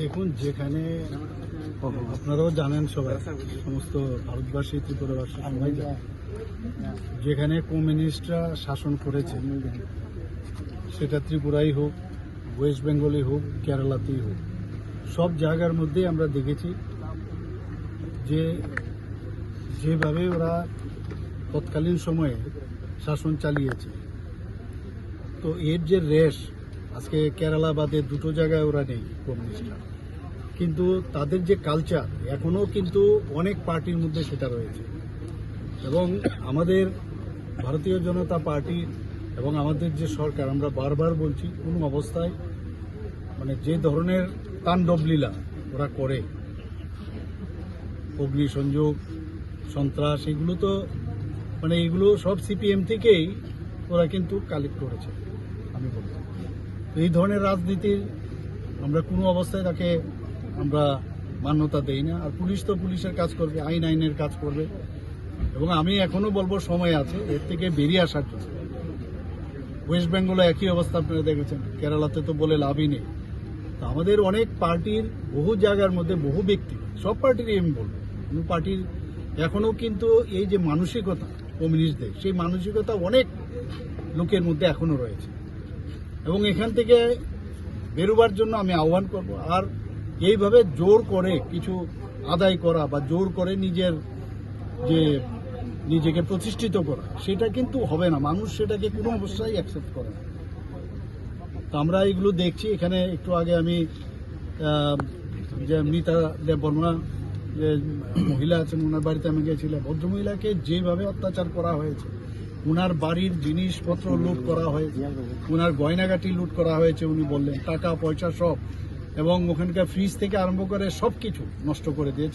দেখুন, যেখানে আপনারাও জানেন সবাই, সমস্ত ভারতবাসী ত্রিপুরাবাসী সবাই যেখানে কমিউনিস্টরা শাসন করেছে, সেটা ত্রিপুরাই হোক, ওয়েস্ট বেঙ্গলই হোক, কেরালাতেই হোক। সব জায়গার মধ্যেই আমরা দেখেছি যে, যেভাবে ওরা তৎকালীন সময়ে শাসন চালিয়েছে। তো এর যে রেশ আজকে কেরালা বাদে দুটো জায়গায় ওরা নেই কমিউনিস্টরা। কিন্তু তাদের যে কালচার এখনও কিন্তু অনেক পার্টির মধ্যে সেটা রয়েছে। এবং আমাদের ভারতীয় জনতা পার্টি এবং আমাদের যে সরকার, আমরা বারবার বলছি, কোনো অবস্থায় মানে যে ধরনের তাণ্ডব লীলা ওরা করে, অগ্নিসংযোগ, সন্ত্রাস, এগুলো তো মানে এগুলো সব সিপিএম থেকেই ওরা কিন্তু কালেক্ট করেছে, আমি বলব। তো এই ধরনের রাজনীতির আমরা কোনো অবস্থায় তাকে আমরা মান্যতা দেই না। আর পুলিশ তো পুলিশের কাজ করবে, আইন আইনের কাজ করবে। এবং আমি এখনও বলব, সময় আছে, এর থেকে বেরিয়ে আসার জন্য। ওয়েস্ট বেঙ্গলে একই অবস্থা আপনারা দেখেছেন, কেরালাতে তো বলে লাভই নেই। তো আমাদের অনেক পার্টির বহু জায়গার মধ্যে বহু ব্যক্তি, সব পার্টিরই আমি বলব, কোনো পার্টির এখনও কিন্তু এই যে মানসিকতা কমিউনিস্টদের, সেই মানসিকতা অনেক লোকের মধ্যে এখনও রয়েছে। এবং এখান থেকে বেরোবার জন্য আমি আহ্বান করব। আর এইভাবে জোর করে কিছু আদায় করা বা জোর করে নিজের যে নিজেকে প্রতিষ্ঠিত করা, সেটা কিন্তু হবে না। মানুষ সেটাকে কোনো অবস্থায় অ্যাকসেপ্ট করে না। তো আমরা এগুলো দেখছি। এখানে একটু আগে আমি যে মিতা দেব বর্মা যে মহিলা আছেন, ওনার বাড়িতে আমি গিয়েছিলাম ভদ্রমহিলাকে যেভাবে অত্যাচার করা হয়েছে ওনার বাড়ির জিনিসপত্র লুট করা হয়েছে উনার গয়নাগাটি লুট করা হয়েছে, উনি বললেন। টাকা, পয়সা সব। এবং ওখানকার ফ্রিজ থেকে আরম্ভ করে সব কিছু নষ্ট করে দিয়েছে।